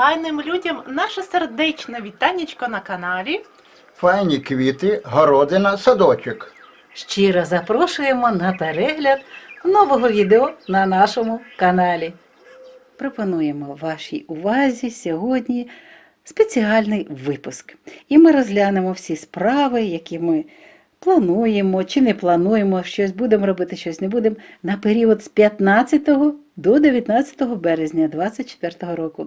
файним людям наше сердечне вітанечко на каналі. Файні квіти, городина, садочок. Щиро запрошуємо на перегляд нового відео на нашому каналі. Пропонуємо вашій увазі сьогодні спеціальний випуск. І ми розглянемо всі справи, які ми плануємо чи не плануємо, щось будемо робити, щось не будемо на період з 15 до 19 березня 2024 року.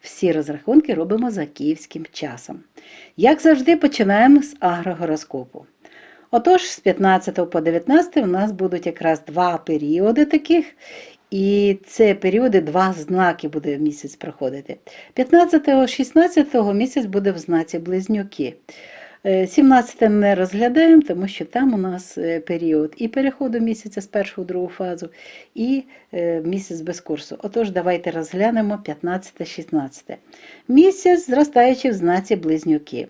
Всі розрахунки робимо за київським часом. Як завжди, починаємо з агрогороскопу. Отож, з 15 по 19 у нас будуть якраз два періоди таких, і це періоди два знаки буде місяць проходити. 15-16 місяць буде в знаці близнюки. Е, 17 не розглядаємо, тому що там у нас е, період і переходу місяця з першого в другу фазу, і е, місяць без курсу. Отож, давайте розглянемо 15-16. Місяць, зростаючи в знаці близнюки.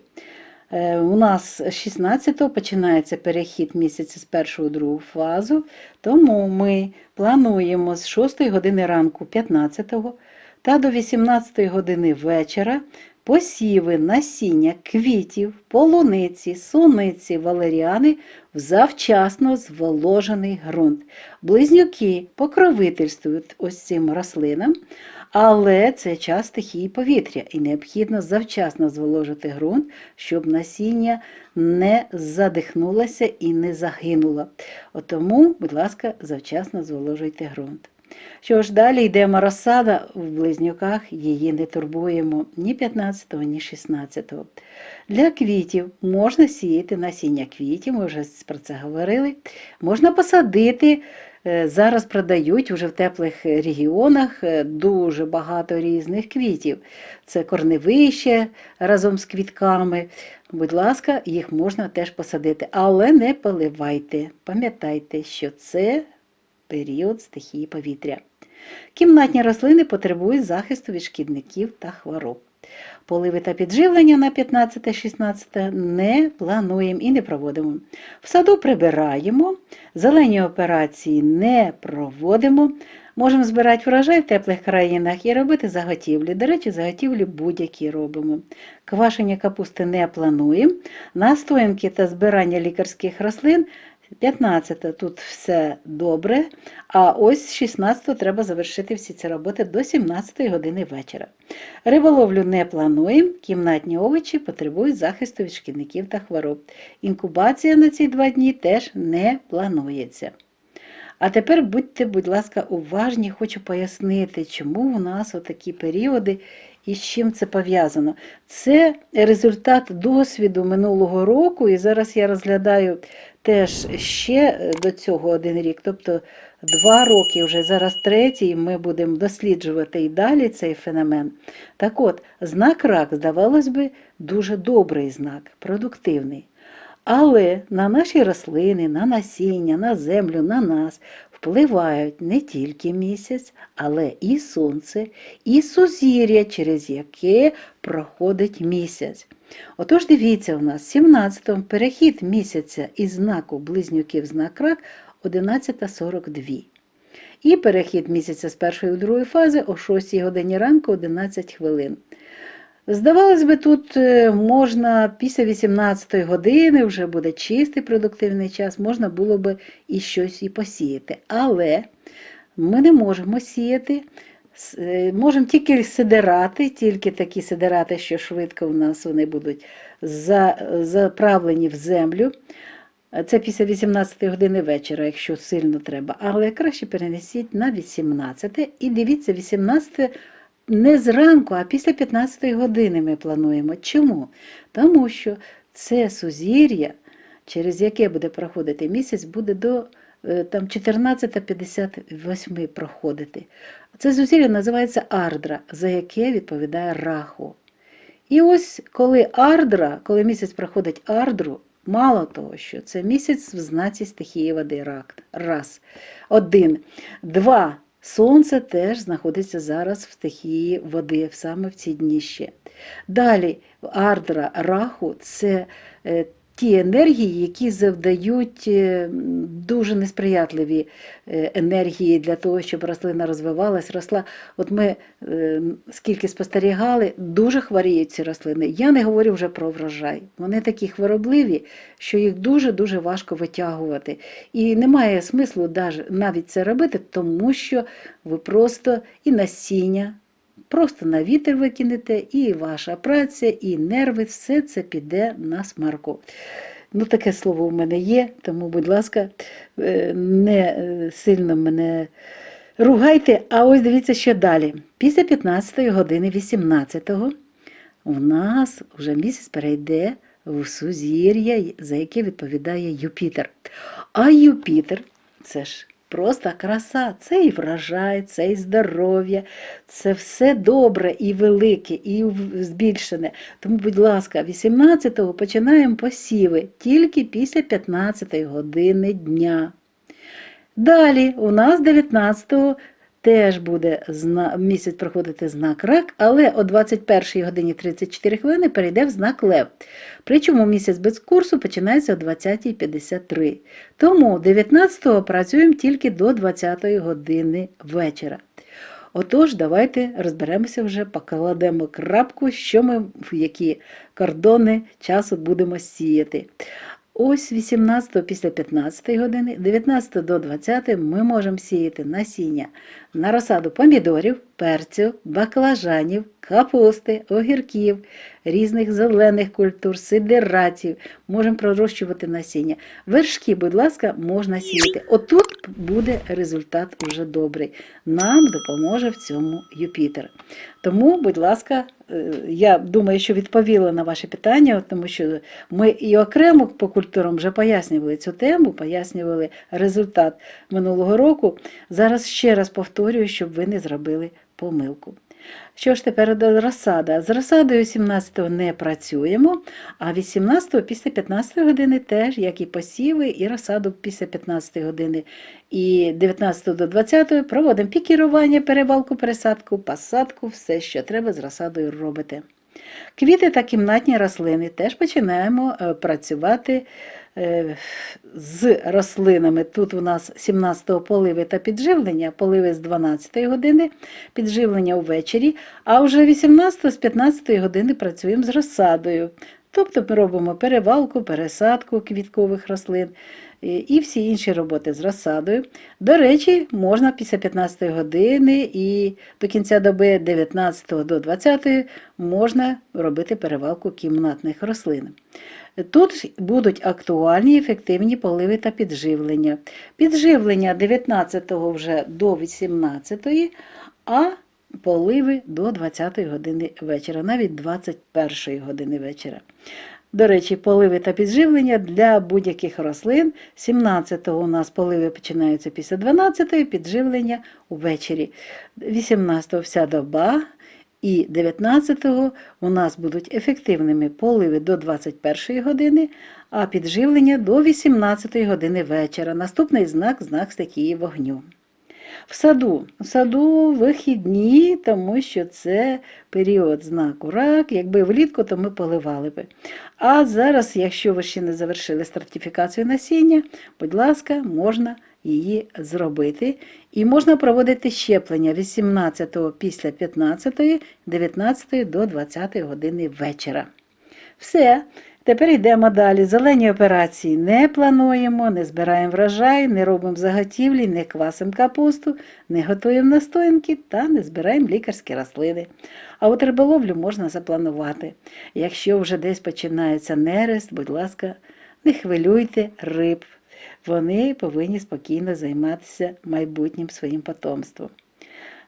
Е, У нас з 16-го починається перехід місяця з першого в другу фазу, тому ми плануємо з 6 години ранку 15-го та до 18 години вечора посіви насіння квітів, полуниці, суниці, валеріани в завчасно зволожений ґрунт. Близнюки покровительствують ось цим рослинам, але це час стихії повітря і необхідно завчасно зволожити ґрунт, щоб насіння не задихнулося і не загинуло. Тому, будь ласка, завчасно зволожуйте ґрунт. Що ж, далі йдемо розсада в близнюках, її не турбуємо ні 15-го, ні 16-го. Для квітів можна сіяти насіння квітів, ми вже про це говорили. Можна посадити. е, Зараз продають уже в теплих регіонах е, дуже багато різних квітів. Це корневище разом з квітками. Будь ласка, їх можна теж посадити, але не поливайте. Пам'ятайте, що це період стихії повітря. Кімнатні рослини потребують захисту від шкідників та хвороб. Поливи та підживлення на 15-16 не плануємо і не проводимо. В саду прибираємо, зелені операції не проводимо. Можемо збирати врожай в теплих країнах і робити заготівлі. До речі, заготівлі будь-які робимо. Квашення капусти не плануємо. Настоянки та збирання лікарських рослин 15 тут все добре, а ось 16 треба завершити всі ці роботи до 17 години вечора. Риболовлю не плануємо, кімнатні овочі потребують захисту від шкідників та хвороб. Інкубація на ці два дні теж не планується. А тепер будьте, будь ласка, уважні, хочу пояснити, чому у нас отакі періоди і з чим це пов'язано. Це результат досвіду минулого року, і зараз я розглядаю теж ще е, до цього один рік, тобто два роки, вже зараз третій, ми будемо досліджувати і далі цей феномен. Так от, знак рак, здавалось би, дуже добрий знак, продуктивний. Але на наші рослини, на насіння, на землю, на нас впливають не тільки місяць, але і сонце, і сузір'я, через яке проходить місяць. Отож, дивіться, у нас 17-му перехід місяця із знаку близнюків знак рак 11.42. І перехід місяця з першої в другої фази о 6 годині ранку 11 хвилин. Здавалось би, тут е, можна після 18 години вже буде чистий продуктивний час, можна було би і щось і посіяти. Але ми не можемо сіяти, е, можемо тільки сидирати, тільки такі сидирати, що швидко в нас вони будуть заправлені в землю. Це після 18 години вечора, якщо сильно треба. Але краще перенесіть на 18 і дивіться, 18 не зранку, а після 15 години ми плануємо. Чому? Тому що це сузір'я, через яке буде проходити місяць, буде до е, там, 14.58 проходити. Це сузір'я називається Ардра, за яке відповідає Раху. І ось коли Ардра, коли місяць проходить Ардру, мало того, що це місяць в знаці стихії води рак. Раз. Один. Два. Сонце теж знаходиться зараз в стихії води, саме в ці дні ще. Далі Ардра Раху це е, ті енергії, які завдають е, дуже несприятливі е, енергії для того, щоб рослина розвивалась, росла. От ми е, скільки спостерігали, дуже хворіють ці рослини. Я не говорю вже про врожай. Вони такі хворобливі, що їх дуже-дуже важко витягувати. І немає смислу навіть це робити, тому що ви просто і насіння. Просто на вітер викинете, і ваша праця, і нерви, все це піде на смарку. Ну, таке слово в мене є, тому, будь ласка, е, не е, сильно мене ругайте. А ось дивіться, що далі. Після 15 години 18-го у нас вже місяць перейде в сузір'я, за яке відповідає Юпітер. А Юпітер це ж просто краса, це і врожай, це і здоров'я, це все добре і велике, і збільшене. Тому, будь ласка, 18-го починаємо посіви тільки після 15 години дня. Далі у нас 19-го теж буде зна... місяць проходити знак рак, але о 21 годині 34 хвилини перейде в знак Лев. Причому місяць без курсу починається о 20.53. Тому 19-го працюємо тільки до 20-ї години вечора. Отож, давайте розберемося вже, покладемо крапку, що ми в які кордони часу будемо сіяти. Ось 18 після 15 години, 19 до 20 ми можемо сіяти насіння на розсаду помідорів, перцю, баклажанів, капусти, огірків, різних зелених культур, сидератів. Можемо пророщувати насіння. Вершки, будь ласка, можна сіяти. Отут буде результат уже добрий. Нам допоможе в цьому Юпітер. Тому, будь ласка, е, я думаю, що відповіла на ваші питання, тому що ми і окремо по культурам вже пояснювали цю тему, пояснювали результат минулого року. Зараз ще раз повторюю, щоб ви не зробили помилку. Що ж тепер до розсада? З розсадою 17-го не працюємо, а 18-го після 15 години теж, як і посіви, і розсаду після 15 години. І 19 до 20 проводимо пікірування, перевалку, пересадку, посадку, все, що треба з розсадою робите. Квіти та кімнатні рослини теж починаємо е, працювати з рослинами. Тут у нас 17-го поливи та підживлення, поливи з 12 години, підживлення ввечері, а вже 18 з 15 години працюємо з розсадою. Тобто ми робимо перевалку, пересадку квіткових рослин е, і всі інші роботи з розсадою. До речі, можна після 15 години і до кінця доби 19 до 20 можна робити перевалку кімнатних рослин. Тут будуть актуальні ефективні поливи та підживлення. Підживлення 19 вже до 18, а поливи до 20 години вечора, навіть 21 години вечора. До речі, поливи та підживлення для будь-яких рослин. 17-го у нас поливи починаються після 12-ї, підживлення увечері. 18-го вся доба. І 19-го у нас будуть ефективними поливи до 21-ї години, а підживлення до 18-ї години вечора. Наступний знак знак стихії вогню. В саду. В саду вихідні, тому що це період знаку рак. Якби влітку, то ми поливали би. А зараз, якщо ви ще не завершили стратифікацію насіння, будь ласка, можна її зробити. І можна проводити щеплення 18 після 15, 19 до 20 години вечора. Все. Тепер йдемо далі. Зелені операції не плануємо, не збираємо врожай, не робимо заготівлі, не квасимо капусту, не готуємо настоянки та не збираємо лікарські рослини. А от риболовлю можна запланувати. Якщо вже десь починається нерест, будь ласка, не хвилюйте риб. Вони повинні спокійно займатися майбутнім своїм потомством.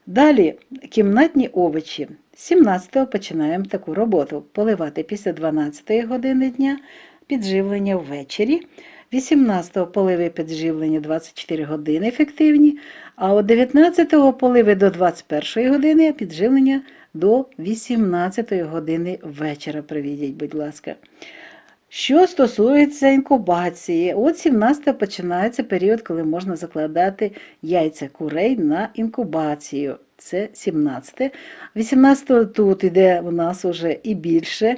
Далі кімнатні овочі. 17-го починаємо таку роботу поливати після 12-ї години дня, підживлення ввечері. 18-го поливи підживлення 24 години ефективні, а от 19-го поливи до 21 години, а підживлення до 18 години вечора. Приведіть, будь ласка. Що стосується інкубації, от 17 починається період, коли можна закладати яйця курей на інкубацію. Це 17. 18 тут іде у нас вже і більше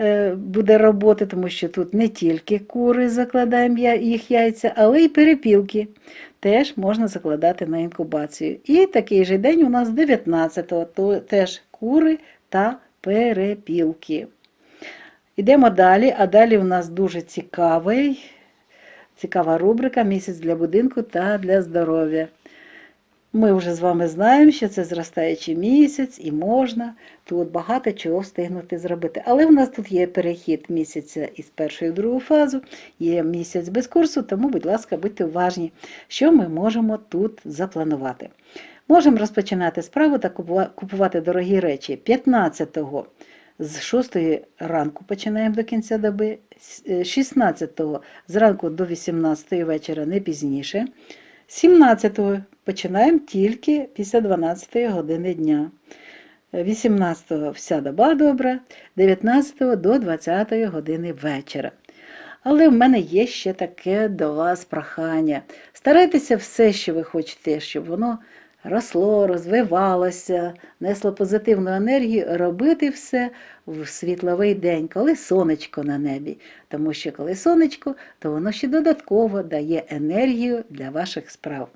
е, буде роботи, тому що тут не тільки кури закладаємо їх яйця, але й перепілки теж можна закладати на інкубацію. І такий же день у нас 19-го, теж кури та перепілки. Йдемо далі, а далі у нас дуже цікавий, цікава рубрика Місяць для будинку та для здоров'я. Ми вже з вами знаємо, що це зростаючий місяць і можна тут багато чого встигнути зробити. Але в нас тут є перехід місяця із першої в другу фазу, є місяць без курсу, тому, будь ласка, будьте уважні, що ми можемо тут запланувати. Можемо розпочинати справу та купувати дорогі речі 15-го з 6 ранку починаємо до кінця доби, с- е, 16-го зранку до 18 вечора, не пізніше. 17-го починаємо тільки після 12 години дня. 18-го вся доба добра, 19-го до 20 години вечора. Але в мене є ще таке до вас прохання. Старайтеся все, що ви хочете, щоб воно росло, розвивалося, несло позитивну енергію, робити все в світловий день, коли сонечко на небі. Тому що коли сонечко, то воно ще додатково дає енергію для ваших справ.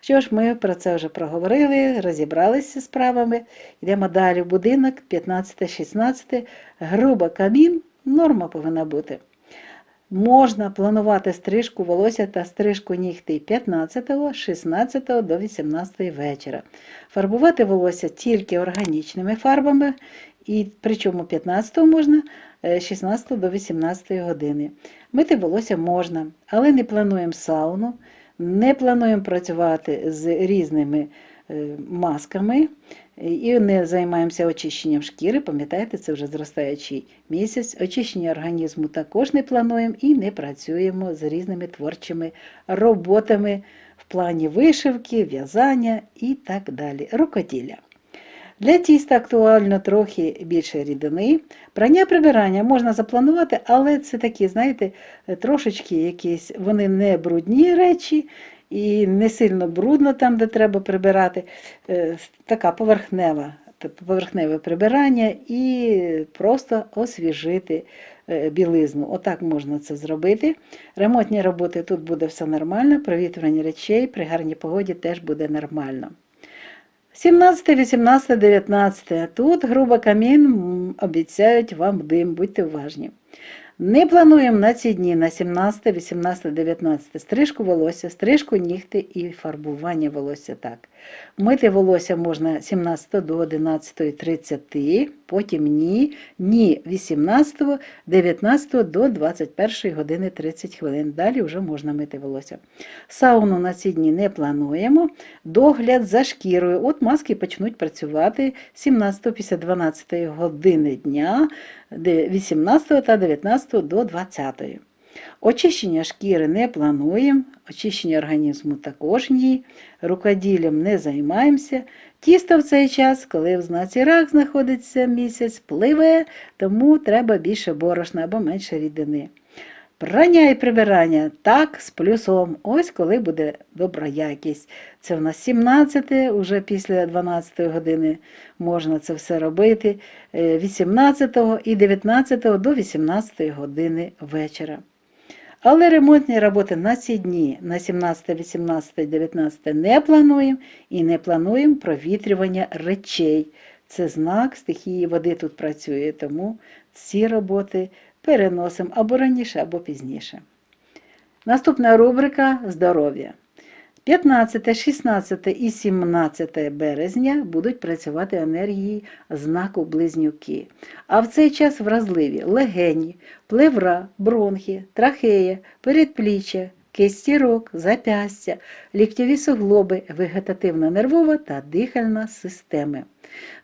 Що ж, ми про це вже проговорили, розібралися з справами. Йдемо далі в будинок, 15-16, груба камін, норма повинна бути. Можна планувати стрижку волосся та стрижку нігтей 15, 16 до 18 вечора. Фарбувати волосся тільки органічними фарбами, і причому 15 можна, е, 16 до 18 години. Мити волосся можна, але не плануємо сауну, не плануємо працювати з різними е, масками і не займаємося очищенням шкіри. Пам'ятаєте, це вже зростаючий місяць. Очищення організму також не плануємо і не працюємо з різними творчими роботами в плані вишивки, в'язання і так далі. Рукоділля. Для тіста актуально трохи більше рідини. Прання прибирання можна запланувати, але це такі, знаєте, трошечки якісь, вони не брудні речі і не сильно брудно там, де треба прибирати. Е, Така поверхнева, поверхневе прибирання і просто освіжити е, білизну. Отак можна це зробити. Ремонтні роботи тут буде все нормально, провітрювання речей при гарній погоді теж буде нормально. 17, 18, 19. Тут грубо камін обіцяють вам дим, будьте уважні. Не плануємо на ці дні на 17, 18, 19 стрижку волосся, стрижку нігти і фарбування волосся так. Мити волосся можна 17 до 11.30, потім ні, ні 18, 19 до 21 години 30 хвилин. Далі вже можна мити волосся. Сауну на ці дні не плануємо. Догляд за шкірою. От маски почнуть працювати 17 після 12 години дня, 18 та 19 до 20. Очищення шкіри не плануємо, очищення організму також ні, рукоділлям не займаємося. Тісто в цей час, коли в знаці рак знаходиться місяць, пливе, тому треба більше борошна або менше рідини. Прання і прибирання так, з плюсом. Ось коли буде добра якість. Це в нас 17, уже після 12 години можна це все робити. е, 18 і 19 до 18 години вечора. Але ремонтні роботи на ці дні, на 17, 18, 19 не плануємо і не плануємо провітрювання речей. Це знак стихії води тут працює, тому ці роботи переносимо або раніше, або пізніше. Наступна рубрика здоров'я. 15, 16 і 17 березня будуть працювати енергії знаку близнюки. А в цей час вразливі легені, плевра, бронхи, трахея, передпліччя, кисті рук, запястя, ліктєві суглоби, вегетативна нервова та дихальна системи.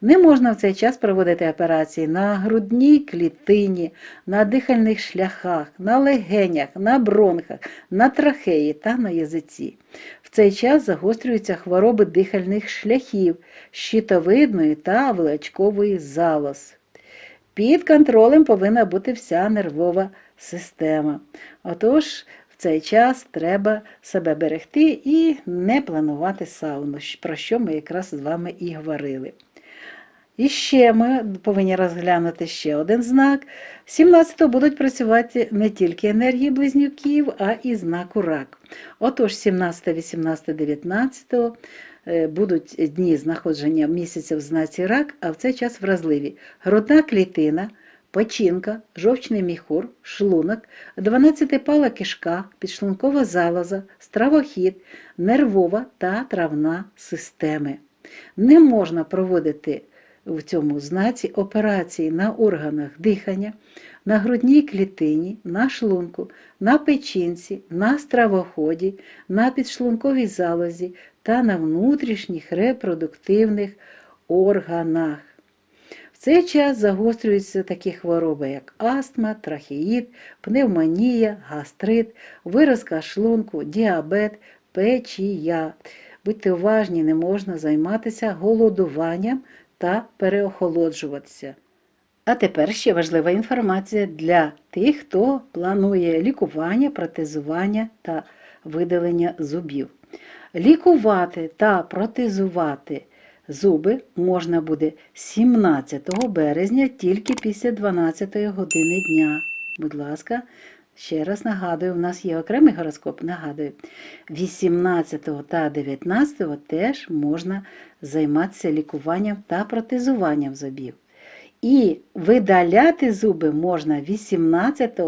Не можна в цей час проводити операції на грудній клітині, на дихальних шляхах, на легенях, на бронхах, на трахеї та на язиці. В цей час загострюються хвороби дихальних шляхів, щитовидної та величкової залоз. Під контролем повинна бути вся нервова система. Отож, в цей час треба себе берегти і не планувати сауну, про що ми якраз з вами і говорили. І ще ми повинні розглянути ще один знак. 17-го будуть працювати не тільки енергії близнюків, а і знаку рак. Отож, 17, 18, 19 е, будуть дні знаходження місяця в знаці рак, а в цей час вразливі. Грудна клітина, печінка, жовчний міхур, шлунок, 12-пала кишка, підшлункова залоза, стравохід, нервова та травна системи. Не можна проводити в цьому знаці операції на органах дихання, на грудній клітині, на шлунку, на печінці, на стравоході, на підшлунковій залозі та на внутрішніх репродуктивних органах. В цей час загострюються такі хвороби, як астма, трахеїд, пневмонія, гастрит, виразка шлунку, діабет, печія. Будьте уважні, не можна займатися голодуванням та переохолоджуватися. А тепер ще важлива інформація для тих, хто планує лікування, протезування та видалення зубів. Лікувати та протезувати зуби можна буде 17 березня тільки після 12 години дня. Будь ласка, ще раз нагадую, у нас є окремий гороскоп, нагадую. 18 та 19 теж можна займатися лікуванням та протезуванням зубів. І видаляти зуби можна 18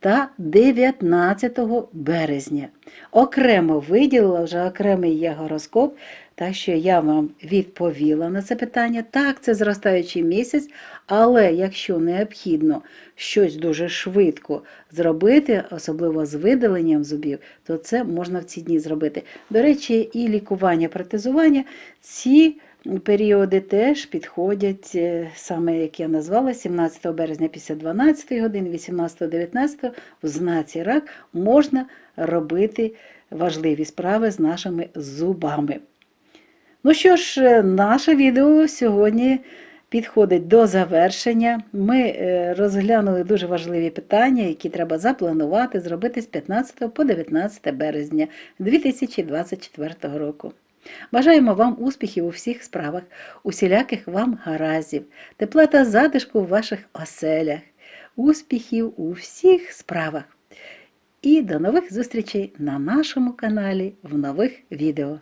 та 19 березня. Окремо виділила вже окремий є гороскоп, так що я вам відповіла на це питання. Так, це зростаючий місяць, але якщо необхідно щось дуже швидко зробити, особливо з видаленням зубів, то це можна в ці дні зробити. До речі, і лікування, протезування ці періоди теж підходять, е, саме як я назвала, 17 березня після 12 години, 18-19 в знаці рак можна робити важливі справи з нашими зубами. Ну що ж, е, наше відео сьогодні підходить до завершення. Ми е, розглянули дуже важливі питання, які треба запланувати, зробити з 15 по 19 березня 2024 року. Бажаємо вам успіхів у всіх справах, усіляких вам гараздів, тепла та затишку в ваших оселях, успіхів у всіх справах. І до нових зустрічей на нашому каналі в нових відео.